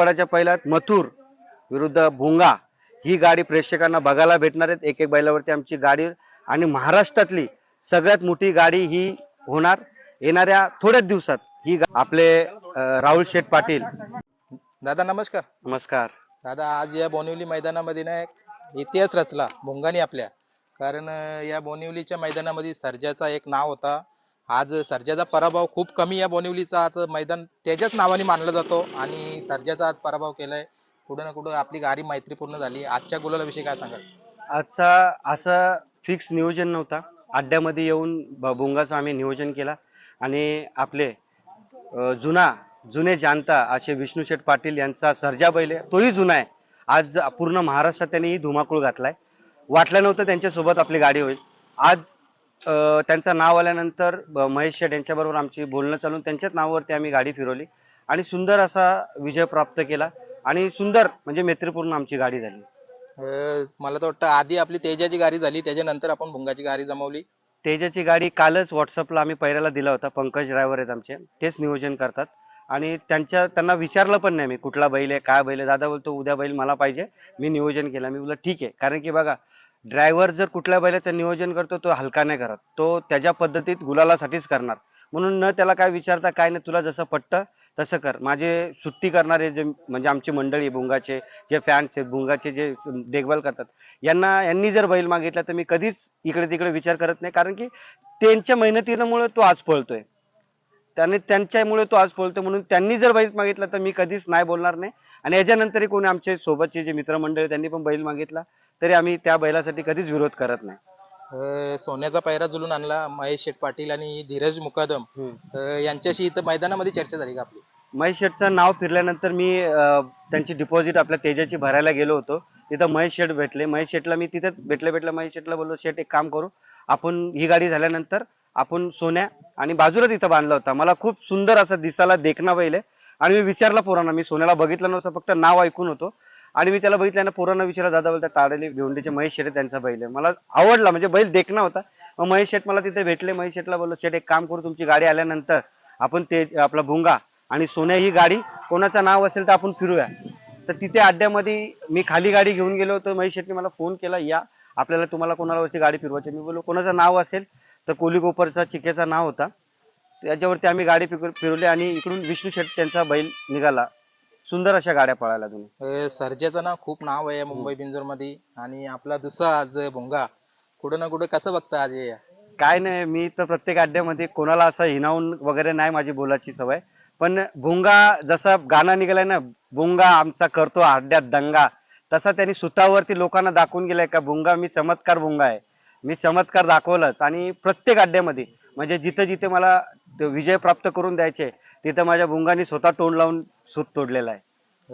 सातपाड्याच्या पहिल्यात मथुर विरुद्ध भुंगा ही गाडी प्रेक्षकांना बघायला भेटणार आहेत. एक एक बैलावरती आमची गाडी आणि महाराष्ट्रातली सगळ्यात मोठी गाडी ही होणार. येणाऱ्या थोड्याच दिवसात ही आपले राहुल शेठ पाटील. दादा नमस्कार. नमस्कार. दादा आज या बोनिवली मैदानामध्ये ना एक इतिहास रचला भोंगानी आपल्या. कारण या बोनिवलीच्या मैदानामध्ये सर्जाचा एक नाव होता. आज सर्जाचा पराभव खूप कमी या बोनिवलीचा. आज मैदान त्याच्याच नावाने मानला जातो आणि सर्जाचा आज पराभव केलाय. कुठं ना कुठं आपली गाडी मैत्रीपूर्ण झाली. आजच्या गुलाला विषय काय सांगाल? आजचा असं फिक्स नियोजन नव्हता. अड्ड्यामध्ये येऊन ब- भुंगाचं आम्ही नियोजन केला. आणि आपले जुना जुने जानता असे विष्णू शेठ पाटील यांचा सर्जा बैल आहे. तोही जुना आहे. आज पूर्ण महाराष्ट्रात त्यांनी धुमाकूळ घातलाय. वाटलं नव्हतं त्यांच्यासोबत आपली गाडी होईल. आज त्यांचं नाव आल्यानंतर महेश शेठ यांच्याबरोबर आमची बोलणं चालून त्यांच्याच नावावरती आम्ही गाडी फिरवली आणि सुंदर असा विजय प्राप्त केला आणि सुंदर म्हणजे मैत्रीपूर्ण आमची गाडी झाली. मला तर वाटतं आधी आपली तेजाची गाडी झाली त्याच्यानंतर आपण भुंगाची गाडी जमवली. तेजाची गाडी कालच व्हॉट्सअपला आम्ही पहिल्याला दिला होता पंकज ड्रायव्हर आहेत आमचे तेच नियोजन करतात. आणि त्यांच्या त्यांना विचारलं पण नाही मी कुठला बैल आहे काय बैल आहे? दादा बोलतो उद्या बैल मला पाहिजे मी नियोजन केलं. मी बोललो ठीक आहे. कारण की बघा ड्रायव्हर जर कुठल्या बैलाचं नियोजन करतो तो हलका नाही करत. तो त्याच्या पद्धतीत गुलालासाठीच करणार. म्हणून न त्याला काय विचारता काय नाही तुला जसं पटतं तसं कर. माझे सुट्टी करणारे जे म्हणजे आमची मंडळी भुंगाचे जे फॅन्स आहेत भुंगाचे जे देखभाल करतात यांना यांनी जर बैल मागितला तर मी कधीच इकडे तिकडे विचार करत नाही. कारण की त्यांच्या मेहनतीमुळे तो आज पळतोय. त्याने त्यांच्यामुळे तो आज पळतोय. म्हणून त्यांनी जर बैल मागितला तर मी कधीच नाही बोलणार नाही. आणि याच्यानंतरही कोणी आमचे सोबतचे जे मित्रमंडळी त्यांनी पण बैल मागितला. तरी आम्ही त्या बैलासाठी कधीच विरोध करत नाही. अं, सोन्याचा पैरा जुलून आणला महेश शेठ पाटील आणि धीरज मुकादम. अं, यांच्याशी इथं मैदानामध्ये चर्चा झाली का आपली? महेश शेठचं नाव फिरल्यानंतर मी अं, त्यांची डिपॉझिट आपल्या तेजाची भरायला गेलो होतो. तिथं महेश शेठ भेटले. महेश शेठला मी तिथेच भेटले भेटले महेश शेठला बोललो शेठ एक काम करू. आपण ही गाडी झाल्यानंतर आपण सोन्या आणि बाजूला तिथं बांधला होता. मला खूप सुंदर असं दिसायला देखणा बैल आहे. आणि मी विचारला पोरांना. मी सोन्याला बघितलं नव्हतं. फक्त नाव ऐकून होतो. आणि मी त्याला बघितल्यानं पोरांना विचारलं दादा बोलता ताडली भिवंडीचे महेश शेठ आहे, त्यांचा बैल आहे. मला आवडला म्हणजे बैल देखणा होता. मग महेश शेठ मला तिथे भेटले महेश शेठला बोललो शेठ एक काम करू तुमची गाडी आल्यानंतर आपण ते आपला भुंगा आणि सोन्या ही गाडी कोणाचं नाव असेल तर आपण फिरूया. तर तिथे अड्ड्यामध्ये मी खाली गाडी घेऊन गेलो होतो. महेश शेठने मला फोन केला या आपल्याला तुम्हाला कोणाला वरती गाडी फिरवायची मी बोललो कोणाचं नाव असेल तर कोली गोपरचा चिकेचा नाव होता. त्याच्यावरती आम्ही गाडी फिरवली आणि इकडून विष्णू शेठ त्यांचा बैल निघाला. सुंदर अशा गाड्या पळायला तुम्ही. अं, सर्जाचं ना खूप नाव आहे मुंबई बिंजोरमध्ये आणि आपला दुसरा आज भोंगा. कुठं ना कुठं कसं बघता आज हे? काय नाही मी तर प्रत्येक अड्ड्यामध्ये कोणाला असं हिनावून वगैरे नाही माझी बोलाची सवय. पण भुंगा जसा गाणं निघालाय ना भुंगा आमचा करतो अड्ड्यात दंगा. तसा त्यांनी सुतावरती लोकांना दाखवून गेलाय का भुंगा मी चमत्कार भुंगा आहे. मी चमत्कार दाखवलंच. आणि प्रत्येक अड्ड्यामध्ये म्हणजे जिथे जिथे मला ते विजय प्राप्त करून द्यायचे तिथं माझ्या भुंगानी स्वतः तोंड लावून सूत तोडलेला आहे.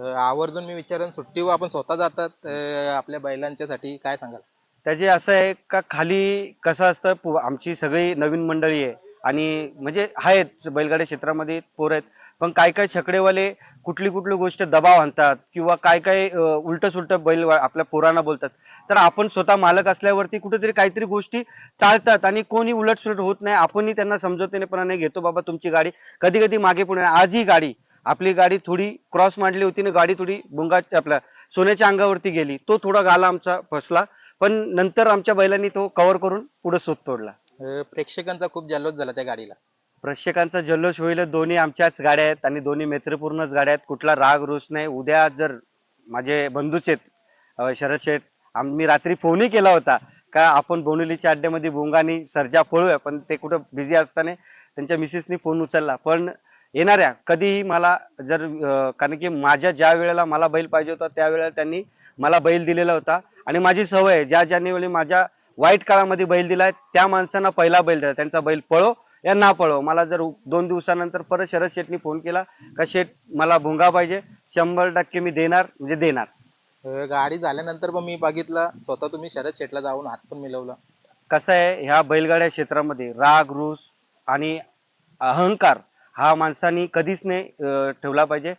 अं, आवर्जून मी विचारेन सुट्टीवर आपण स्वतः जातात अं, आपल्या बैलांच्यासाठी काय सांगाल? त्याचे असं आहे का खाली कसं असतं पु- आमची सगळी नवीन मंडळी आहे. आणि म्हणजे आहेत बैलगाडी क्षेत्रामध्ये पोर आहेत. पण काय काय छकडेवाले कुठली कुठली गोष्ट दबाव आणतात किंवा काय काय उलट सुलट बैल आपल्या पोरांना बोलतात. तर आपण स्वतः मालक असल्यावरती कुठेतरी काहीतरी गोष्टी टाळतात आणि कोणी उलट सुलट होत नाही. आपणही त्यांना समजवतेनेपणाने घेतो बाबा तुमची गाडी कधी कधी मागे पुढे आज ही गाडी आपली गाडी थोडी क्रॉस मांडली होती ना गाडी थोडी बुंगा आपल्या सोन्याच्या अंगावरती गेली. तो थोडा गाला आमचा फसला. पण नंतर आमच्या बैलांनी तो कव्हर करून पुढे सोत तोडला. प्रेक्षकांचा खूप जल्लोष झाला त्या गाडीला. प्रेक्षकांचा जल्लोष होईल. दोन्ही आमच्याच गाड्या आहेत आणि दोन्ही मैत्रीपूर्णच गाड्या आहेत. कुठला राग रोष नाही. उद्या जर माझे बंधूच आहेत शरद शेठ आम्ही रात्री फोनही केला होता. का आपण बोनुलीच्या अड्ड्यामध्ये भोंगानी सर्जा पळूया पण ते कुठं बिझी असताना त्यांच्या मिसेसनी फोन उचलला. पण येणाऱ्या कधीही मला जर कारण की माझ्या ज्या वेळेला मला बैल पाहिजे होता त्यावेळेला त्यांनी मला बैल दिलेला होता. आणि माझी सवय आहे ज्या ज्यांनी वेळी माझ्या वाईट काळामध्ये बैल दिलाय त्या माणसांना पहिला बैल दिला. त्यांचा बैल पळो या ना पळो मला जर दोन दिवसानंतर परत शरद शेठनी फोन केला का शेठ मला भुंगा पाहिजे शंभर टक्के मी देणार म्हणजे देणार. अं, गाडी झाल्यानंतर पण मी बघितलं स्वतः तुम्ही शरद शेटला जाऊन हात पण मिळवला कसं आहे ह्या बैलगाड्या क्षेत्रामध्ये राग रूस आणि अहंकार हा माणसानी कधीच नाही अं, ठेवला पाहिजे.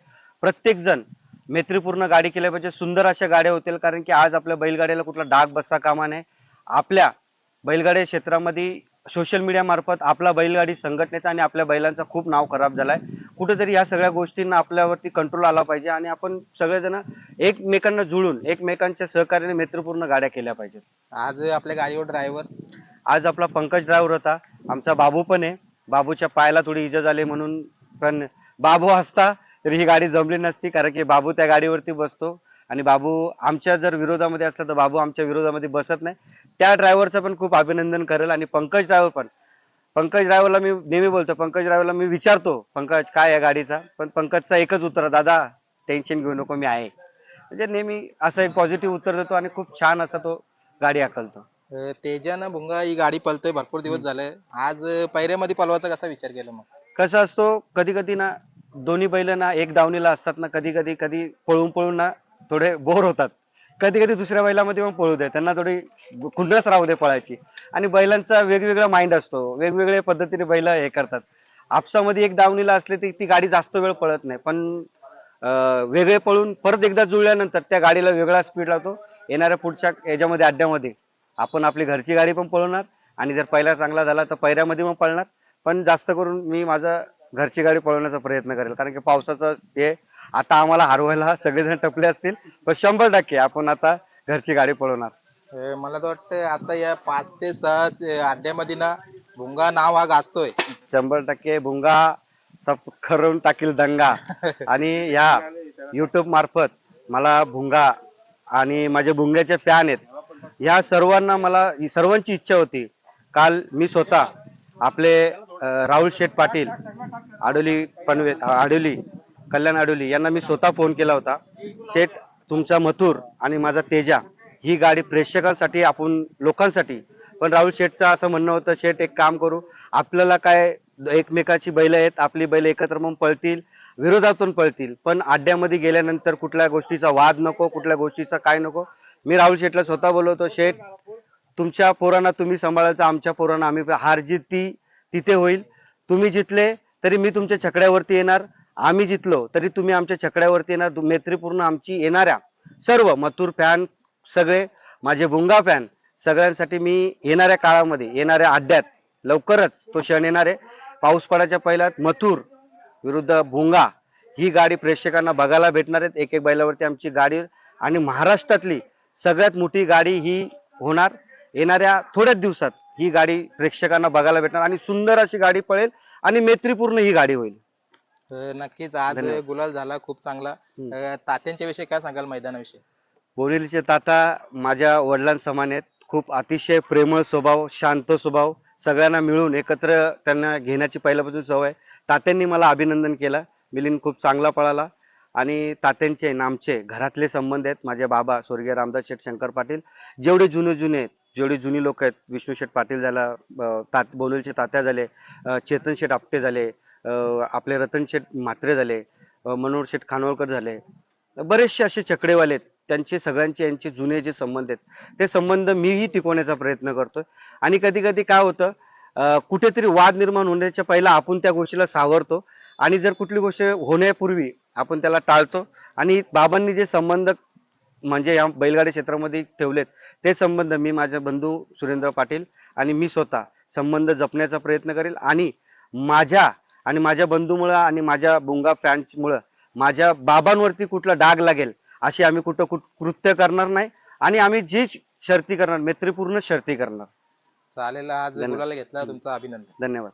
प्रत्येक जण मैत्रीपूर्ण गाडी केल्या पाहिजे. सुंदर अशा गाड्या होतील कारण की आज आपल्या बैलगाड्याला कुठला डाग बसता कामा नये. आपल्या बैलगाडी क्षेत्रामध्ये सोशल मीडिया मार्फत आपला बैलगाडी संघटनेचा आणि आपल्या बैलांचा खूप नाव खराब झालाय. कुठेतरी या सगळ्या गोष्टींना आपल्यावरती कंट्रोल आला पाहिजे आणि आपण सगळेजण एकमेकांना जुळून एकमेकांच्या सहकार्याने मैत्रीपूर्ण गाड्या केल्या पाहिजेत. आज आपल्या गाडीवर ड्रायव्हर आज आपला पंकज ड्रायव्हर होता. आमचा बाबू पण आहे. बाबूच्या पायाला थोडी इजा झाली म्हणून पण बाबू असता तरी ही गाडी जमली नसती कारण की बाबू त्या गाडीवरती बसतो. आणि बाबू आमच्या जर विरोधामध्ये असला तर बाबू आमच्या विरोधामध्ये बसत नाही. त्या ड्रायव्हरचं पण खूप अभिनंदन करेल आणि पंकज ड्रायव्हर पण. पंकज ड्रायव्हरला मी नेहमी बोलतो पंकज ड्रायव्हरला मी विचारतो पंकज काय आहे गाडीचा? पण पंकजचा एकच उत्तर दादा टेन्शन घेऊ नको मी आहे. म्हणजे नेहमी असं एक पॉझिटिव्ह उत्तर देतो आणि खूप छान असा तो गाडी हाकलतो. अं, तेजानं भुंगा ही गाडी पळतोय भरपूर दिवस झाले आज अं, पायऱ्यामध्ये पळवायचा कसा विचार केला मग? कसं असतो कधी कधी ना दोन्ही बैल ना एक दावणीला असतात ना कधी कधी कधी पळून पळून ना थोडे बोर होतात. कधी कधी दुसऱ्या बैलामध्ये पण पळू दे. त्यांना थोडी खुन्नस राहू दे पळायची. आणि बैलांचा वेगवेगळा माइंड असतो. वेगवेगळ्या पद्धतीने बैल हे करतात. आपसामध्ये एक दावणीला असले ती ती गाडी जास्त वेळ पळत नाही. पण वेगळे पळून परत एकदा जुळल्यानंतर त्या गाडीला वेगळा स्पीड लागतो येणाऱ्या पुढच्या याच्यामध्ये अड्ड्यामध्ये. आपण आपली घरची गाडी पण पळवणार आणि जर पहिला चांगला झाला तर पहिऱ्यामध्ये पण पळणार. पण जास्त करून मी माझा घरची गाडी पळवण्याचा प्रयत्न करेल. कारण की पावसाचं हे आता आम्हाला हरवायला सगळेजण टपले असतील पण शंभर टक्के आपण आता घरची गाडी पळवणार. अं, मला तर वाटतं आता या पाच ते सहा अड्ड्यामध्ये ना भुंगा नाव हा गाजतोय. शंभर टक्के भुंगा सब करून टाकील दंगा. आणि ह्या युट्यूब मार्फत मला भुंगा आणि माझे भुंग्याचे फॅन आहेत. ह्या सर्वांना मला सर्वांची इच्छा होती काल मी स्वतः आपले अं, राहुल शेठ पाटील आडोली पनवे आडोली कल्याण आडोली यांना मी स्वतः फोन केला होता. शेठ तुमचा मथुर आणि माझा तेजा ही गाडी प्रेक्षकांसाठी आपण लोकांसाठी. पण राहुल शेठचं असं म्हणणं होतं शेठ एक काम करू. आपल्याला काय एकमेकाची बैल आहेत आपली बैल एकत्र मग पळतील विरोधातून पळतील. पण आड्ड्यामध्ये गेल्यानंतर कुठल्या गोष्टीचा वाद नको कुठल्या गोष्टीचा काय नको. मी राहुल शेठला स्वतः बोलवतो शेठ तुमच्या पोरांना तुम्ही सांभाळायचं आमच्या पोरांना आम्ही हार जीत ती तिथे होईल. तुम्ही जितले तरी मी तुमच्या छकड्यावरती येणार. आम्ही जितलो तरी तुम्ही आमच्या छकड्यावरती येणार. मैत्रीपूर्ण आमची येणाऱ्या सर्व मथुर फॅन सगळे माझे भुंगा फॅन सगळ्यांसाठी मी येणाऱ्या काळामध्ये येणाऱ्या अड्ड्यात लवकरच तो क्षण येणार आहे. पाऊस पडायच्या पहिल्यात मथुर विरुद्ध भुंगा ही गाडी प्रेक्षकांना बघायला भेटणार आहेत. एक एक बैलावरती आमची गाडी आणि महाराष्ट्रातली सगळ्यात मोठी गाडी ही होणार. येणाऱ्या थोड्याच दिवसात ही गाडी प्रेक्षकांना बघायला भेटणार आणि सुंदर अशी गाडी पळेल आणि मैत्रीपूर्ण ही गाडी होईल. अं, नक्कीच. आज धन्यवाद. गुलाल झाला खूप चांगला. हम्म. अं, तात्यांच्या विषयी काय सांगाल मैदानाविषयी? बोरिवलीचे ताता माझ्या वडिलांसमान आहेत. खूप अतिशय प्रेमळ स्वभाव शांत स्वभाव. सगळ्यांना मिळून एकत्र त्यांना घेण्याची पहिल्यापासून सवय तात्यांनी मला अभिनंदन केलं. मिलिंद खूप चांगला पळाला. आणि तात्यांचे आणि आमचे घरातले संबंध आहेत. माझे बाबा स्वर्गीय रामदास शेठ शंकर पाटील. जेवढे जुने जुने आहेत जेवढे जुनी लोक आहेत विष्णू शेठ पाटील झाला अं, तात बोरिवलीचे तात्या झाले अं, चेतन शेठ आपटे झाले आपले रतन शेठ म्हात्रे झाले मनोहर शेठ खानोळकर झाले. बरेचसे असे चकडेवाले आहेत. त्यांचे सगळ्यांचे यांचे जुने जे संबंध आहेत ते संबंध मीही टिकवण्याचा प्रयत्न करतोय. आणि कधी कधी काय होतं कुठेतरी वाद निर्माण होण्याच्या पहिला आपण त्या गोष्टीला सावरतो. आणि जर कुठली गोष्ट होण्यापूर्वी आपण त्याला टाळतो आणि बाबांनी जे संबंध म्हणजे या बैलगाडी क्षेत्रामध्ये ठेवलेत ते संबंध मी माझ्या बंधू सुरेंद्र पाटील आणि मी स्वतः संबंध जपण्याचा प्रयत्न करेल. आणि माझ्या आणि माझ्या बंधूमुळं आणि माझ्या बुंगा फॅन्समुळं माझ्या बाबांवरती कुठला डाग लागेल अशी आम्ही कुठं कुठ कृत्य करणार नाही आणि आम्ही जी शर्ती करणार मैत्रीपूर्ण शर्ती करणार. चालेल आज. गुलाल घेतला तुमचं अभिनंदन. धन्यवाद.